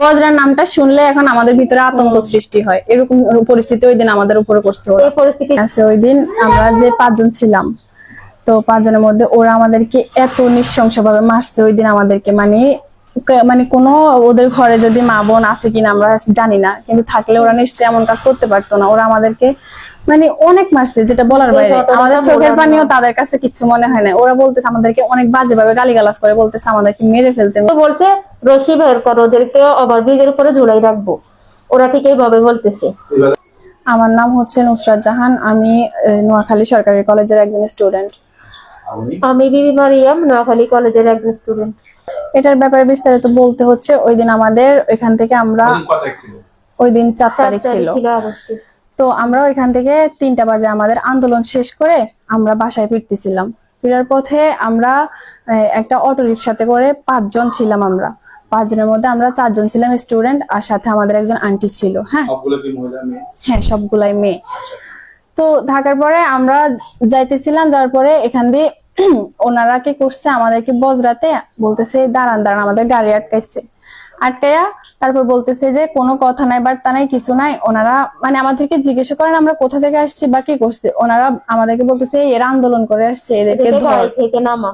বজরার নামটা শুনলে এখন আমাদের ভিতরে আতঙ্ক সৃষ্টি হয়। এরকম পরিস্থিতি ওই দিন আমাদের উপরে করছে পরিস্থিতি আছে ওই দিন আমরা যে পাঁচজন ছিলাম তো পাঁচজনের মধ্যে ওরা আমাদেরকে এত নিঃশংস ভাবে মারছে ওই দিন আমাদেরকে। মানে মানে কোনো ওদের ঘরে যদি মা বোন আছে কিনা আমরা জানি না কিন্তু থাকলে ওরা নিশ্চয়ই এমন কাজ করতে পারতো না। ওরা আমাদেরকে মানে অনেক মারছে যেটা বলার বাইরে। আমাদের চোখের পানিও তাদের কাছে কিছু মনে হয় না। ওরা বলতেছে আমাদেরকে অনেক বাজে ভাবে গালিগালাজ করে বলতেছে আমাদেরকে মেরে ফেলতে। তো বলছে রশি বের করো ওদেরকে ওভারব্রিজের উপরে ঝুলাই রাখব। ওরা ঠিক এইভাবে বলতেছে। আমার নাম হচ্ছে নুসরাত জাহান আমি আহ, নোয়াখালী সরকারি কলেজের একজন স্টুডেন্ট। আমি বিবি মারিয়াম নোয়াখালী কলেজের একজন স্টুডেন্ট। এটার ব্যাপারে বিস্তারিত বলতে হচ্ছে ওই দিন আমাদের এখান থেকে আমরা ওই দিন চার তারিখ ছিল। তো আমরা ওইখান থেকে তিনটা বাজে আমাদের আন্দোলন শেষ করে আমরা বাসায় ফিরতেছিলাম। ফেরার পথে আমরা একটা অটো রিক্সাতে করে পাঁচজন ছিলাম আমরা। পাঁচজনের মধ্যে আমরা চারজন ছিলাম স্টুডেন্ট আর সাথে আমাদের একজন আন্টি ছিল হ্যাঁ? হ্যাঁ সবগুলাই মেয়ে। তো থাকার পরে আমরা যাইতেছিলাম যাওয়ার পরে এখান দিয়ে ওনারা কি করছে আমাদেরকে বজরাতে বলতেছে দাঁড়ান দাঁড়ান আমাদের গাড়ি আটকাইছে। আটকাইয়া তারপর বলতেছে যে কোনো কথা নাই বার্তা নাই কিছু নাই। ওনারা মানে আমাদেরকে জিজ্ঞাসা করেন আমরা কোথা থেকে আসছি বা কি করছে? ওনারা আমাদেরকে বলতেছে এরা আন্দোলন করে আসছে এদেরকে ধর। থেকে নামা।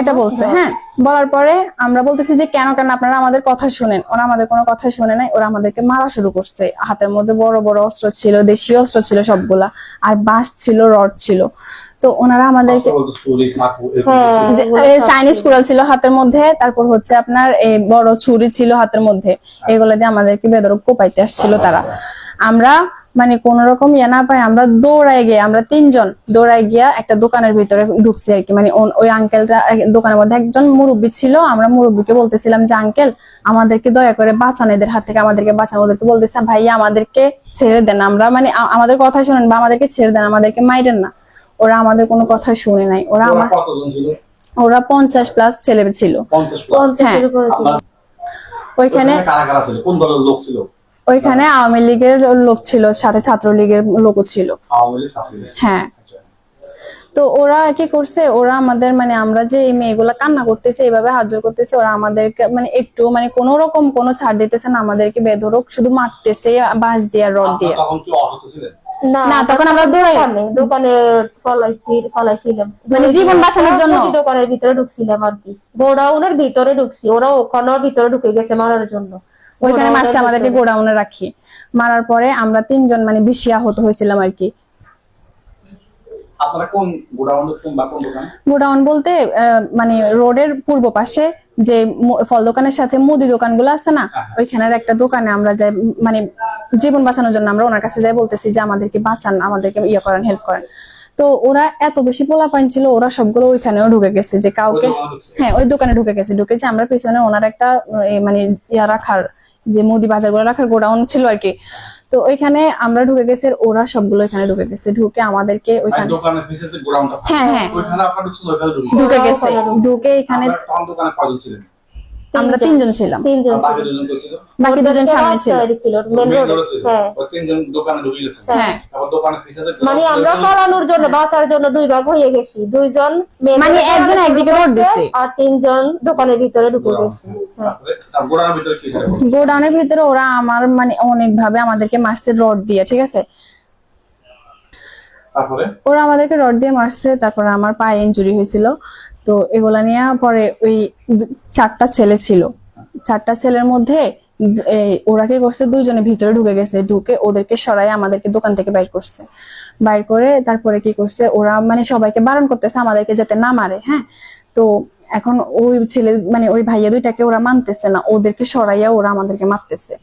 এটা বলছে হ্যাঁ। বলার পরে আমরা বলতেছি যে কেন কেন আপনারা আমাদের কথা শুনেন? ওরা আমাদের কোনো কথা শুনে নাই ওরা আমাদেরকে মারা শুরু করছে। হাতের মধ্যে বড় বড় অস্ত্র ছিল দেশীয় অস্ত্র ছিল সবগুলা। আর বাঁশ ছিল রড ছিল। তো ওনারা আমাদেরকে হ্যাঁ। চাইনিজ কুড়াল ছিল হাতের মধ্যে তারপর হচ্ছে আপনার এই বড় ছুরি ছিল হাতের মধ্যে। এগুলো দিয়ে আমাদেরকে বেদরক কোপাইতে আসছিল তারা। আমরা মানে কোন রকম ইয়ে না পাই আমরা দৌড়ায় গিয়ে আমরা তিনজন দৌড়ায় গিয়া একটা দোকানের ভিতরে ঢুকছি আর কি। মানে ওই আঙ্কেলটা দোকানের মধ্যে একজন মুরব্বী ছিল আমরা মুরব্বীকে বলতেছিলাম যে আঙ্কেল আমাদেরকে দয়া করে বাঁচান এদের হাত থেকে আমাদেরকে বাঁচান। ওদেরকে বলতেছে ভাইয়া আমাদেরকে ছেড়ে দেন। আমরা মানে আমাদের কথা শুনেন বা আমাদেরকে ছেড়ে দেন আমাদেরকে মাইরেন না। ওরা আমাদের কোনো কথা শুনে নাই। ওরা আমার ওরা পঞ্চাশ প্লাস ছেলে ছিল। ওইখানে ওখানে কারা কারা ছিল? কোন দলের লোক ছিল? ওইখানে আওয়ামী লীগের লোক ছিল সাথে ছাত্রলীগের লোকও ছিল। হ্যাঁ। আচ্ছা। তো ওরা কি করছে? ওরা আমাদের মানে আমরা যে এই মেয়েগুলা কান্না করতেছে এইভাবে হাত জোর করতেছে ওরা আমাদেরকে মানে একটু মানে কোন রকম কোনো ছাড় দিতেছে না আমাদেরকে বেধরক শুধু মারতেছে বাঁশ দিয়ে রড দিয়ে। না, তখন আমরা দৌড়াই- দোকানে পলাইছি পলাইছিলাম। মানে জীবন বাঁচানোর জন্য? দোকানের ভিতরে ঢুকছিলাম আর কি। গোডাউনের ভিতরে ঢুকছি ওরা ওখানে ভিতরে ঢুকে গেছে মারার জন্য। ওইখানে গোডাউনের আমাদেরকে গোডাউনে রাখি। মারার পরে আমরা তিনজন মানে বেশি আহত হয়েছিলাম আর কি। আপনারা কোন গোডাউন ঢুকছেন বা কোন দোকান? গোডাউন বলতে মানে রোডের পূর্ব পাশে যে ফল দোকানের সাথে মুদি দোকানগুলো আছে না। ওইখানের একটা দোকানে আমরা যাই মানে জীবন বাঁচানোর জন্য আমরা ওনার কাছে যাই বলতেছি যে আমাদেরকে বাঁচান আমাদেরকে ইয়ে করেন হেল্প করেন। তো ওরা এত বেশি পোলাপাইন ছিল ওরা সবগুলো ওইখানেও ঢুকে গেছে যে কাউকে হ্যাঁ ওই দোকানে ঢুকে গেছে ঢুকে যে আমরা পেছনে ওনার একটা মানে ইয়া রাখার যে মুদি বাজারগুলো রাখার গোডাউন ছিল আর কি। তো ওইখানে আমরা ঢুকে গেছি ওরা সবগুলো এখানে ঢুকে গেছে। ঢুকে আমাদেরকে মানে ওইখানে হ্যাঁ হ্যাঁ। ঢুকে গেছে। ঢুকে এখানে আমরা তিনজন। ছিলাম। বাকি দুজন কে ছিল? বাকি দুজন ওটা সামনে ছিল। মেন হ্যাঁ। ওই তিনজন দোকানে ঢুকে গেছে। হ্যাঁ। মানে আমরা পালানোর জন্য বাঁচার জন্য দুই ভাগ হয়ে গেছি। দুইজন মানে একজন একদিকে রোড দিছে। আর তিনজন দোকানের ভিতরে ঢুকে গেছে। হ্যাঁ। গোডাউনের ভিতরে ওরা আমার মানে অনেক ভাবে আমাদেরকে মারছে রড দিয়ে ঠিক আছে? ওরা আমাদেরকে রড দিয়ে মারছে তারপরে আমার পায়ে ইঞ্জুরি হয়েছিল। তো এগুলা নিয়ে পরে ওই চারটা ছেলে ছিল। চারটা ছেলের মধ্যে ওরা কি করছে দুইজনে ভিতরে ঢুকে গেছে। ঢুকে ওদেরকে সরাই আমাদেরকে দোকান থেকে বাইর করছে। বাইর করে তারপরে কি করছে, ওরা মানে সবাইকে বারণ করতেছে আমাদেরকে যাতে না মারে হ্যাঁ? তো এখন ওই ছেলে মানে ওই ভাইয়া দুইটাকে ওরা মানতেছে না। ওদেরকে সরাইয়া ওরা আমাদেরকে মারতেছে।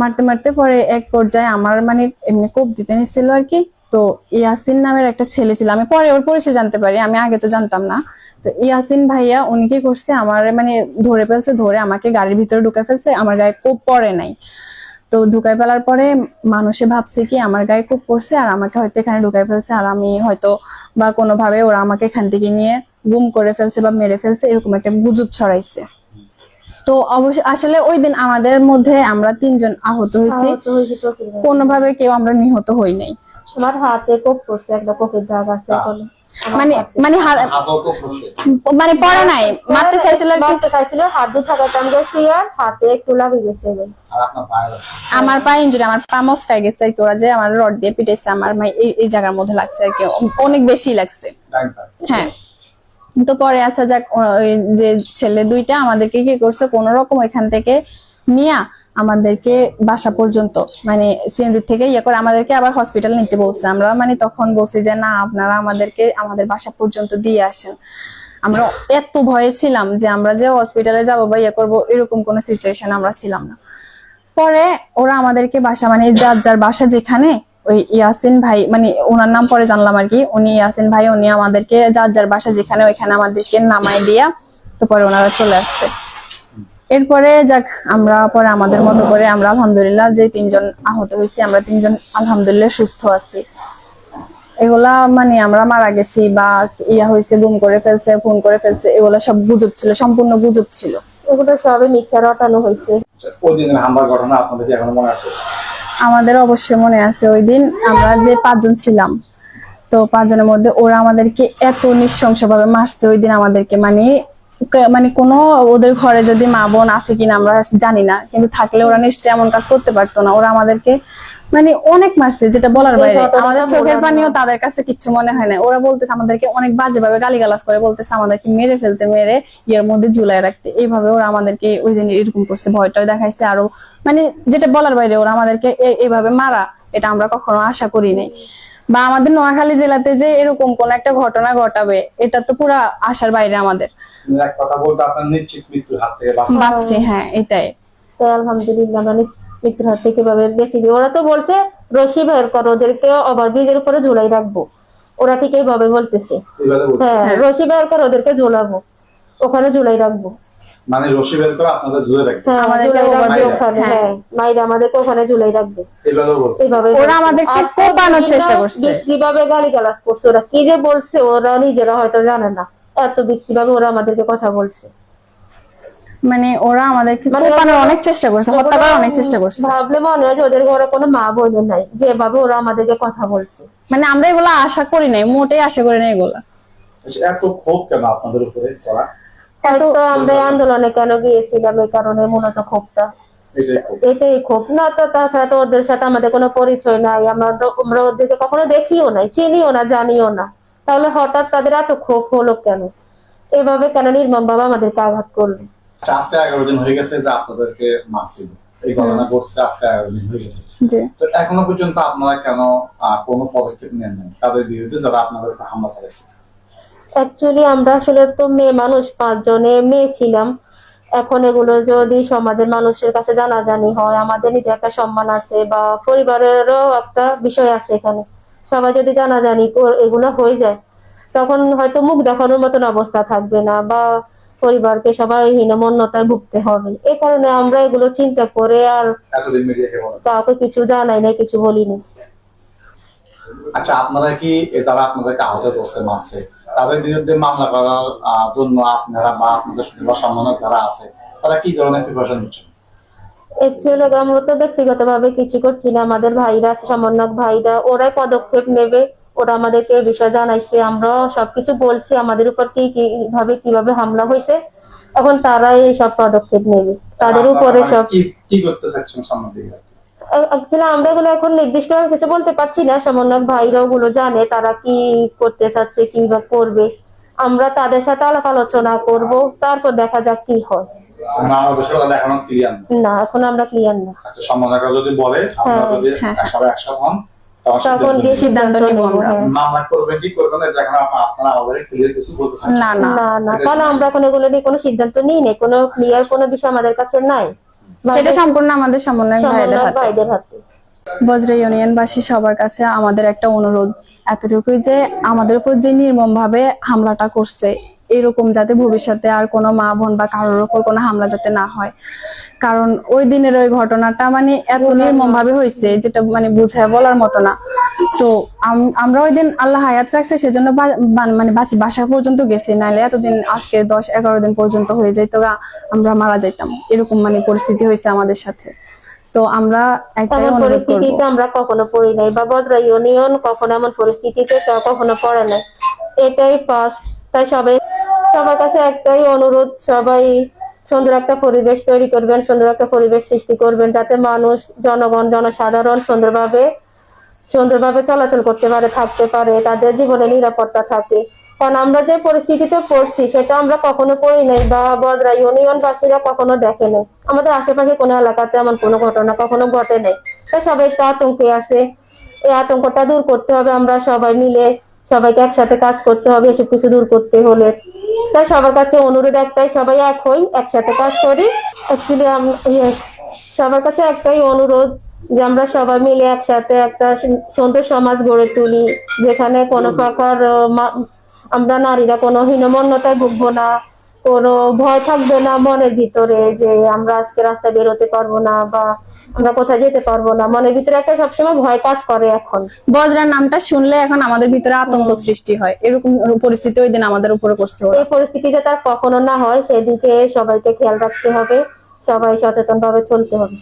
মারতে মারতে পরে এক পর্যায়ে আমার মানে এমনি কোপ দিতে নিচ্ছিল আর কি। তো ইয়াসিন নামের একটা ছেলে ছিল। আমি পরে ওর পরিচয় জানতে পারি আমি আগে তো জানতাম না। তো ইয়াসিন ভাইয়া উনি কি করছে আমার মানে ধরে ফেলছে ধরে আমাকে গাড়ির ভিতরে ঢুকে ফেলছে আমার গায়ে কোপ পরে নাই। তো ঢুকাই ফেলার পরে মানুষে ভাবছে কি আমার গায়ে কোপ পড়ছে আর আমাকে হয়তো এখানে ঢুকাই ফেলছে আর আমি হয়তো বা কোনোভাবে ওরা আমাকে এখান থেকে নিয়ে গুম করে ফেলছে বা মেরে ফেলছে এরকম একটা গুজব ছড়াইছে। তো অবশ্য আসলে ওই দিন আমাদের মধ্যে আমরা তিনজন আহত হয়েছি। কোনোভাবে কেউ আমরা নিহত হই নাই। আমার হাতে কোপ করছে একটা কোপের দাগ আছে এখনও মানে মানে খুশি মানে পড়া নাই মারতে চাইছিল মারতে চাইছিল হাত দিয়ে থাকাতাম গেছি আর হাতে একটু লাগে গেছে এবার। পায়ে আমার পা ইঞ্জুরি আমার পা মস্কায় গেছে আর কি ওরা যে আমার রড দিয়ে পিটেছে আমার মানে এই এই জায়গার মধ্যে লাগছে আর কি অনেক বেশি লাগছে। হ্যাঁ। তো পরে আচ্ছা যাক ওই যে ছেলে দুইটা আমাদেরকে কি করছে কোন রকম এখান থেকে নিয়ে আমাদেরকে বাসা পর্যন্ত মানে সিএনজি থেকে ইয়ে করে আমাদেরকে আবার হসপিটাল নিতে বলছে। আমরা মানে তখন বলছি যে, না, আপনারা আমাদেরকে আমাদের বাসা পর্যন্ত দিয়ে আসেন। আমরা এত ভয়ে ছিলাম যে আমরা যে হসপিটালে যাব বা ইয়ে করব, এরকম কোনো সিচুয়েশন আমরা ছিলাম না। পরে ওরা আমাদেরকে বাসা মানে যার যার বাসা যেখানে, ওই ইয়াসিন ভাই মানে ওনার নাম পরে জানলাম আর কি, উনি ইয়াসিন ভাই, উনি আমাদেরকে যার যার বাসা যেখানে, ওইখানে আমাদেরকে নামাই দিয়া তো পরে ওনারা চলে আসছে। এরপরে যাক আমরা পরে আমাদের মতো করে আমরা আলহামদুলিল্লাহ যে তিনজন আহত হয়েছি আমরা তিনজন আলহামদুলিল্লাহ সুস্থ আছি। এগুলা মানে আমরা মারা গেছি বা ইয়া হয়েছে গুম করে ফেলছে খুন করে ফেলছে এগুলা সব গুজব ছিল সম্পূর্ণ গুজব ছিল। এগুলো সবই মিথ্যা রটানো হয়েছে। আচ্ছা, ওই দিনের হামলার ঘটনা আপনাদের কি মনে আছে? আমাদের অবশ্যই মনে আছে ওই দিন আমরা যে পাঁচজন ছিলাম তো পাঁচজনের মধ্যে ওরা আমাদেরকে এত নৃশংস ভাবে মারছে ওই দিন আমাদেরকে মানে মানে কোনো ওদের ঘরে যদি মা বোন আছে কিনা আমরা জানি না কিন্তু থাকলে ওরা নিশ্চয়ই এমন কাজ করতে পারতো না। ওরা আমাদেরকে মানে অনেক মারছে যেটা বলার বাইরে। আমাদের চোখের পানিও তাদের কাছে কিছু মনে হয় না। ওরা বলতেছে আমাদেরকে অনেক বাজে ভাবে গালিগালাজ করে বলতেছে আমাদেরকে মেরে ফেলতে মেরে ইয়ের মধ্যে ঝুলাই রাখতে। এইভাবে ওরা আমাদেরকে ওই দিন এরকম করছে ভয়টাও দেখাইছে আরও। মানে যেটা বলার বাইরে ওরা আমাদেরকে এইভাবে মারা এটা আমরা কখনো আশা করি নাই। বা আমাদের নোয়াখালী জেলাতে যে এরকম কোন একটা ঘটনা ঘটাবে এটা তো পুরো আশার বাইরে আমাদের। কিন্তু এক কথা বলতে আপনার নিশ্চিত মৃত্যুর হাত থেকে বাঁচা হ্যাঁ এটাই। তো আলহামদুলিল্লাহ মানে মৃত্যুর হাত থেকে কীভাবে বেঁচে ওরা তো বলছে রশি বের করো ওদেরকে ওভারব্রিজের উপরে ঝুলাই রাখব। ওরা ঠিক এইভাবে বলতেছে। হ্যাঁ। রশি বের করে ওদেরকে ঝোলাবো। ওখানে ঝুলাই রাখব। মানে রশি বের করে আপনাদের ঝুলে রাখবে। হ্যাঁ আমাদেরকে ওখানে হ্যাঁ। হ্যাঁ। মাইরা আমাদেরকে ওখানে ঝুলাই রাখবে। এইভাবে বলছে। এইভাবে ওরা। আমাদেরকে কোপানোর চেষ্টা করছে। বিশ্রীভাবে গালিগালাজ করছে ওরা। কি যে বলছে ওরা নিজেরা হয়তো জানে না। এত বিশ্রীভাবে ওরা আমাদেরকে কথা বলছে। মানে ওরা আমাদেরকে মানে কোপানোর অনেক চেষ্টা করছে হত্যা করার অনেক চেষ্টা করছে। ভাবলে মনে হয় যে ওদের ঘরে কোনো মা বোন নাই। যেভাবে ওরা আমাদেরকে কথা বলছে। মানে আমরা এগুলো আশা করি নাই মোটেই আশা করি নাই এগুলা। আচ্ছা, এত ক্ষোভ কেন আপনাদের উপরে করা? হয়তো আমরা আন্দোলনে কেন গিয়েছিলাম এই কারণে মূলত ক্ষোভটা? এটাই ক্ষোভ। না তো তাছাড়া তো ওদের সাথে আমাদের কোনো পরিচয় নাই। আমরা আমরা ওদেরকে কখনো দেখিও নাই চিনিও না জানিও না। তাহলে হঠাৎ তাদের এত ক্ষোভ হলো কেন? এভাবে কেন নির্মম ভাবে আমাদেরকে আঘাত করল? আচ্ছা, আজকে এগারো দিন হয়ে গেছে যে আপনাদেরকে মারছিল। এই ঘটনা ঘটছে আজকে এগারো দিন হয়ে গেছে। তো এখনও পর্যন্ত আপনারা কেন কোনো পদক্ষেপ নেন নাই? তাদের বিরুদ্ধে যারা আপনাদের হামলা চালাইছে। অ্যাকচুয়ালি আমরা আসলে তো মেয়ে মানুষ পাঁচজনে মেয়ে ছিলাম। এখন এগুলো যদি সমাজের মানুষের কাছে জানাজানি হয় আমাদের নিজে একটা সম্মান আছে বা পরিবারেরও একটা বিষয় আছে এখানে। সবাই যদি জানাজানি এগুলো হয়ে যায় তখন হয়তো মুখ দেখানোর মতন অবস্থা থাকবে না বা পরিবারকে সবাই হীনমন্যতায় ভুগতে হবে। এই কারণে আমরা এগুলো চিন্তা করে আর কাউকে কিছু জানাই না কিছু বলিনি। আচ্ছা আপনারা কি এ যারা আপনাদেরকে আহত করছে মারছে তাদের বিরুদ্ধে মামলা করার জন্য আপনারা বা আপনাদের সুবিধা সম্মানক যারা আছে তারা কি ধরনের প্রিপারেশন নিচ্ছেন? একচুয়ালি আমরা তো ব্যক্তিগত কিছু করছি না। আমাদের ভাইরা সমন্বয়ক ভাইরা ওরাই পদক্ষেপ নেবে। ওরা আমাদেরকে বিষয় জানাইছে। আমরা সবকিছু বলছি আমাদের উপর কি কীভাবে কীভাবে হামলা হয়েছে এখন তারাই সব পদক্ষেপ নেবে। তাদের উপরে সব কি করতে চাচ্ছেন অ্যাকচুয়ালি আমরা এগুলো এখন নির্দিষ্ট কিছু বলতে পারছি না সমন্বয়ক ভাইরা ওগুলো জানে তারা কি করতে চাচ্ছে কি বা করবে আমরা তাদের সাথে আলাপ আলোচনা করব তারপর দেখা যাক কি হয় না এখনও ক্লিয়ার না না এখন আমরা ক্লিয়ার না আচ্ছা যদি বলে আপনারা হ্যাঁ, যদি হ্যাঁ। সবাই একসাথে হন তখন তখন সিদ্ধান্ত গিয়ে নিন। সিদ্ধান্ত নিব আমরা। হ্যাঁ। মামলা করবেন কি করবেন না এটা এখন আপনারা আমাদের ক্লিয়ার কিছু বলতে না না না না কারণ আমরা এখন এগুলো নিয়ে কোনো সিদ্ধান্ত নিই নাই কোনো ক্লিয়ার কোনো বিষয় আমাদের কাছে নাই সেটা সম্পূর্ণ আমাদের সমন্বয় ভাইদের হাতে। বজ্র ইউনিয়নবাসী সবার কাছে আমাদের একটা অনুরোধ এতটুকুই যে আমাদের উপর যে নির্মম ভাবে হামলাটা করছে এরকম যাতে ভবিষ্যতে আর কোনো মা বোন বা কারোর উপর কোনো হামলা যাতে না হয়। কারণ ওই দিনের ওই ঘটনাটা মানে এত নির্মম ভাবে হয়েছে যেটা মানে বুঝায় বলার মতো না। তো আমরা ওই দিন আল্লাহ হায়াত রাখছে সেজন্য মানে বাঁচি বাসা পর্যন্ত গেছি নাহলে এতদিন আজকে দশ এগারো দিন পর্যন্ত হয়ে যেত আমরা মারা যাইতাম। এরকম মানে পরিস্থিতি হয়েছে আমাদের সাথে। তো আমরা এমন পরিস্থিতিতে আমরা কখনো পড়ি নাই বা বদরা ইউনিয়ন কখনো এমন পরিস্থিতিতে কেউ কখনো পড়ে নাই। এটাই ফার্স্ট তাই সবাই সবার কাছে একটাই অনুরোধ সবাই সুন্দর একটা পরিবেশ তৈরি করবেন, সুন্দর একটা পরিবেশ সৃষ্টি করবেন যাতে মানুষ, জনগণ, জনসাধারণ সুন্দরভাবে সুন্দরভাবে চলাচল করতে পারে, থাকতে পারে, তাদের জীবনে নিরাপত্তা থাকে। কারণ আমরা যে পরিস্থিতিতে পড়ছি, সেটা আমরা কখনো পড়ি নাই বা বদরা ইউনিয়ন বাসীরা কখনো দেখে নাই। আমাদের আশেপাশে কোনো এলাকাতে এমন কোনো ঘটনা কখনো ঘটে নাই। তাই সবাই একটু আতঙ্কে আছে। এই আতঙ্কটা দূর করতে হবে আমরা সবাই মিলে। সবাইকে একসাথে কাজ করতে হবে, এসব কিছু দূর করতে হলে। তাই সবার কাছে অনুরোধ একটাই সবাই এক হই একসাথে কাজ করি। অ্যাকচুয়ালি সবার কাছে একটাই অনুরোধ যে আমরা সবাই মিলে একসাথে একটা সুন্দর সমাজ গড়ে তুলি যেখানে কোনো প্রকার আমরা নারীরা কোনো হীনমন্যতায় ভুগবো না কোনো ভয় থাকবে না মনের ভিতরে যে আমরা আজকে রাস্তায় বেরোতে পারব না বা আমরা কোথায় যেতে পারব না? মনের ভিতরে একটা সবসময় ভয় কাজ করে এখন। বজরার নামটা শুনলে এখন আমাদের ভিতরে আতঙ্ক সৃষ্টি হয়। এরকম পরিস্থিতি ওই দিন আমাদের উপরে করছে এই পরিস্থিতিতে তার কখনো না হয়। সেদিকে সবাইকে খেয়াল রাখতে হবে। সবাই সচেতন ভাবে চলতে হবে।